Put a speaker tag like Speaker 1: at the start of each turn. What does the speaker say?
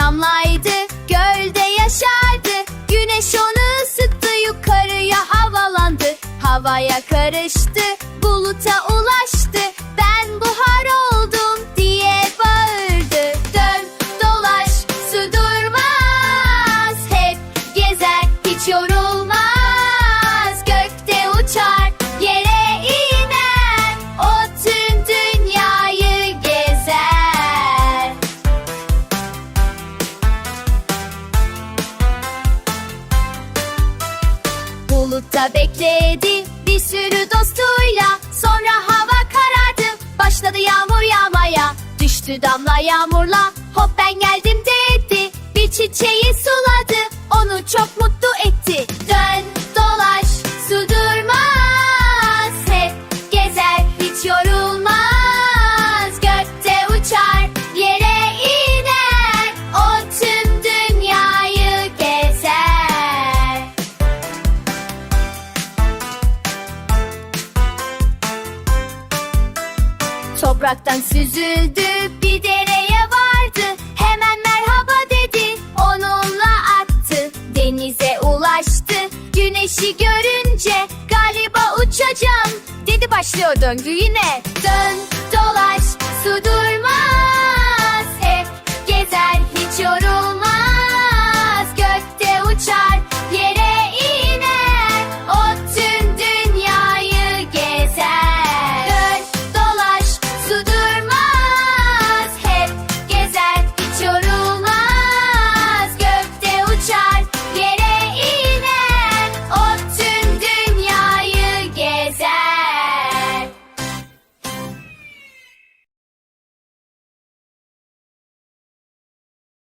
Speaker 1: damlaydı Gölde yaşardı. Güneş onu ısıttı Yukarıya havalandı. Havaya karıştı Buluta ulaştı Bulutta bekledi bir sürü dostuyla. Sonra hava karardı başladı yağmur yağmaya. Düştü damla yağmurla hop ben geldim dedi. Bir çiçeği suladı onu çok mutlu etti. Dön Topraktan süzüldü bir dereye vardı. Hemen merhaba dedi onunla attı. Denize ulaştı güneşi görünce Galiba uçacağım. Dedi başlıyor döngü yine. Dön dolaş su durmaz